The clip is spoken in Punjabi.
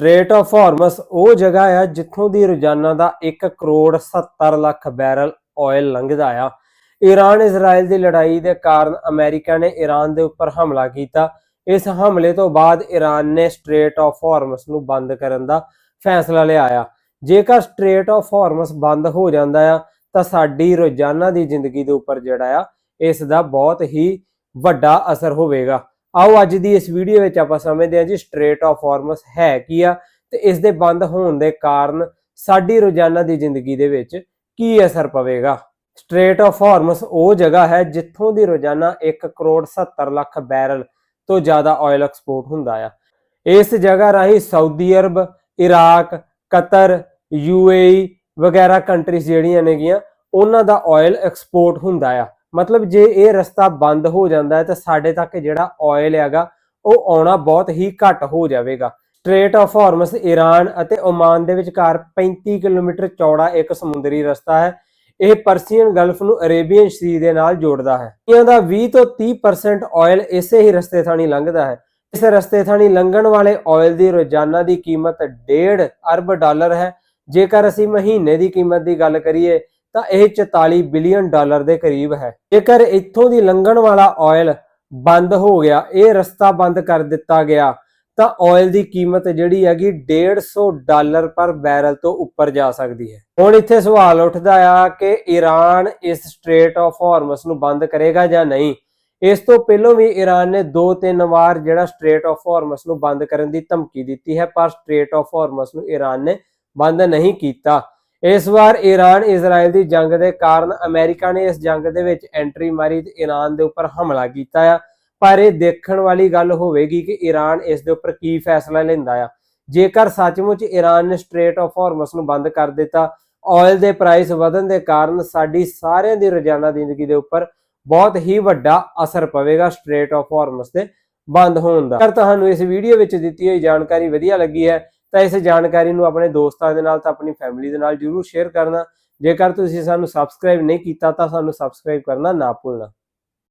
ਸਟ੍ਰੇਟ ਆਫ ਹਾਰਮਸ ਉਹ ਜਗ੍ਹਾ ਆ ਜਿੱਥੋਂ ਦੀ ਰੋਜ਼ਾਨਾ ਦਾ 1 ਕਰੋੜ 70 ਲੱਖ ਬੈਰਲ ਆਇਲ ਲੰਘਦਾ ਆ। ਈਰਾਨ ਇਜ਼ਰਾਈਲ ਦੀ ਲੜਾਈ ਦੇ ਕਾਰਨ ਅਮਰੀਕਾ ਨੇ ਈਰਾਨ ਦੇ ਉੱਪਰ ਹਮਲਾ ਕੀਤਾ। ਇਸ ਹਮਲੇ ਤੋਂ ਬਾਅਦ ਈਰਾਨ ਨੇ ਸਟ੍ਰੇਟ ਆਫ ਹਾਰਮਸ ਨੂੰ ਬੰਦ ਕਰਨ ਦਾ ਫੈਸਲਾ ਲਿਆ ਆ। ਜੇਕਰ ਸਟ੍ਰੇਟ ਆਫ ਹਾਰਮਸ ਬੰਦ ਹੋ ਜਾਂਦਾ ਆ, ਤਾਂ ਸਾਡੀ ਰੋਜ਼ਾਨਾ ਦੀ ਜ਼ਿੰਦਗੀ ਦੇ ਉੱਪਰ ਜਿਹੜਾ ਆ, ਇਸ ਦਾ ਬਹੁਤ ਹੀ ਵੱਡਾ ਅਸਰ ਹੋਵੇਗਾ। ਆਓ ਅੱਜ ਦੀ ਇਸ ਵੀਡੀਓ ਵਿੱਚ ਆਪਾਂ ਸਮਝਦੇ ਹਾਂ ਜੀ ਸਟ੍ਰੇਟ ਆਫ ਹਾਰਮਸ ਹੈ ਕੀ ਆ ਤੇ ਇਸ ਦੇ ਬੰਦ ਹੋਣ ਦੇ ਕਾਰਨ ਸਾਡੀ ਰੋਜ਼ਾਨਾ ਦੀ ਜ਼ਿੰਦਗੀ ਦੇ ਵਿੱਚ ਕੀ ਅਸਰ ਪਵੇਗਾ? ਸਟ੍ਰੇਟ ਆਫ ਹਾਰਮਸ ਉਹ ਜਗ੍ਹਾ ਹੈ ਜਿੱਥੋਂ ਦੀ ਰੋਜ਼ਾਨਾ 1 ਕਰੋੜ 70 ਲੱਖ ਬੈਰਲ ਤੋਂ ਜ਼ਿਆਦਾ ਆਇਲ ਐਕਸਪੋਰਟ ਹੁੰਦਾ ਆ। ਇਸ ਜਗ੍ਹਾ ਰਾਹੀਂ Saudi Arabia, Iraq, Qatar UAE ਵਗੈਰਾ ਕੰਟਰੀਜ਼ ਜਿਹੜੀਆਂ ਨੇਗੀਆਂ, ਉਹਨਾਂ ਦਾ ਆਇਲ ਐਕਸਪੋਰਟ ਹੁੰਦਾ ਆ। ਮਤਲਬ ਜੇ ਇਹ ਰਸਤਾ ਬੰਦ ਹੋ ਜਾਂਦਾ ਹੈ ਤਾਂ ਸਾਡੇ ਤੱਕ ਜਿਹੜਾ ਆਇਲ ਹੈਗਾ, ਉਹ ਆਉਣਾ ਬਹੁਤ ਹੀ ਘੱਟ ਹੋ ਜਾਵੇਗਾ। ਸਟ੍ਰੇਟ ਆਫ ਹਾਰਮਸ ਈਰਾਨ ਅਤੇ ਓਮਾਨ ਦੇ ਵਿਚਕਾਰ 35 ਕਿਲੋਮੀਟਰ ਚੌੜਾ ਇੱਕ ਸਮੁੰਦਰੀ ਰਸਤਾ ਹੈ। ਇਹ ਪਰਸੀਅਨ ਗਲਫ ਨੂੰ ਅਰੇਬੀਅਨ ਸੀ ਦੇ ਨਾਲ ਜੋੜਦਾ ਹੈ। ਇਹਨਾਂ ਦਾ 20 ਤੋਂ 30% ਆਇਲ ਇਸੇ ਹੀ ਰਸਤੇ ਥਾਣੀ ਲੰਘਦਾ ਹੈ। ਇਸ ਰਸਤੇ ਥਾਣੀ ਲੰਘਣ ਵਾਲੇ ਆਇਲ ਦੀ ਰੋਜ਼ਾਨਾ ਦੀ ਕੀਮਤ 1.5 ਅਰਬ ਡਾਲਰ ਹੈ। ਜੇਕਰ ਅਸੀਂ ਮਹੀਨੇ ਦੀ ਕੀਮਤ ਦੀ ਗੱਲ ਕਰੀਏ ਤਾਂ ਇਹ 44 ਬਿਲੀਅਨ ਡਾਲਰ ਦੇ ਕਰੀਬ ਹੈ। ਜੇਕਰ ਇੱਥੋਂ ਦੀ ਲੰਘਣ ਵਾਲਾ ਆਇਲ ਬੰਦ ਹੋ ਗਿਆ, ਇਹ ਰਸਤਾ ਬੰਦ ਕਰ ਦਿੱਤਾ ਗਿਆ, ਤਾਂ ਆਇਲ ਦੀ ਕੀਮਤ ਜਿਹੜੀ ਹੈਗੀ 150 ਡਾਲਰ ਪਰ ਬੈਰਲ ਤੋਂ ਉੱਪਰ ਜਾ ਸਕਦੀ ਹੈ। ਹੁਣ ਇੱਥੇ ਸਵਾਲ ਉੱਠਦਾ ਆ ਕਿ ਈਰਾਨ ਇਸ ਸਟ੍ਰੇਟ ਆਫ ਹਾਰਮਸ ਨੂੰ ਬੰਦ ਕਰੇਗਾ ਜਾਂ ਨਹੀਂ। ਇਸ ਤੋਂ ਪਹਿਲਾਂ ਵੀ ਈਰਾਨ ਨੇ ਦੋ ਤਿੰਨ ਵਾਰ ਜਿਹੜਾ ਸਟ੍ਰੇਟ ਆਫ ਹਾਰਮਸ ਨੂੰ ਬੰਦ ਕਰਨ ਦੀ ਧਮਕੀ ਦਿੱਤੀ ਹੈ, ਪਰ ਸਟ੍ਰੇਟ ਆਫ ਹਾਰਮਸ ਨੂੰ ਈਰਾਨ ਨੇ ਬੰਦ ਨਹੀਂ ਕੀਤਾ। ਇਸ ਵਾਰ ਈਰਾਨ ਇਜ਼ਰਾਈਲ ਦੀ ਜੰਗ ਦੇ ਕਾਰਨ ਅਮਰੀਕਾ ਨੇ ਇਸ ਜੰਗ ਦੇ ਵਿੱਚ ਐਂਟਰੀ ਮਾਰੀ ਤੇ ਈਰਾਨ ਦੇ ਉੱਪਰ ਹਮਲਾ ਕੀਤਾ ਆ। ਪਰ ਇਹ ਦੇਖਣ ਵਾਲੀ ਗੱਲ ਹੋਵੇਗੀ ਕਿ ਈਰਾਨ ਇਸ ਦੇ ਉੱਪਰ ਕੀ ਫੈਸਲਾ ਲੈਂਦਾ ਆ। ਜੇਕਰ ਸੱਚਮੁੱਚ ਈਰਾਨ ਨੇ ਸਟ੍ਰੇਟ ਆਫ ਹਾਰਮਸ ਨੂੰ ਬੰਦ ਕਰ ਦਿੱਤਾ ਆਇਲ ਦੇ ਪ੍ਰਾਈਸ ਵਧਣ ਦੇ ਕਾਰਨ ਸਾਡੀ ਸਾਰਿਆਂ ਦੀ ਰੋਜ਼ਾਨਾ ਜ਼ਿੰਦਗੀ ਦੇ ਉੱਪਰ ਬਹੁਤ ਹੀ ਵੱਡਾ ਅਸਰ ਪਵੇਗਾ ਸਟ੍ਰੇਟ ਆਫ ਹਾਰਮਸ ਦੇ ਬੰਦ ਹੋਣ ਦਾ। ਅਗਰ ਤੁਹਾਨੂੰ ਇਸ ਵੀਡੀਓ ਵਿੱਚ ਦਿੱਤੀ ਹੋਈ ਜਾਣਕਾਰੀ ਵਧੀਆ ਲੱਗੀ ਹੈ ਤਾਂ ਇਸ ਜਾਣਕਾਰੀ ਨੂੰ ਆਪਣੇ ਦੋਸਤਾਂ ਦੇ ਨਾਲ ਤਾਂ ਆਪਣੀ ਫੈਮਿਲੀ ਦੇ ਨਾਲ ਜਰੂਰ ਸ਼ੇਅਰ ਕਰਨਾ। ਜੇਕਰ ਤੁਸੀਂ ਸਾਨੂੰ ਸਬਸਕ੍ਰਾਈਬ ਨਹੀਂ ਕੀਤਾ ਤਾਂ ਸਾਨੂੰ ਸਬਸਕ੍ਰਾਈਬ ਕਰਨਾ ਨਾ ਭੁੱਲਣਾ।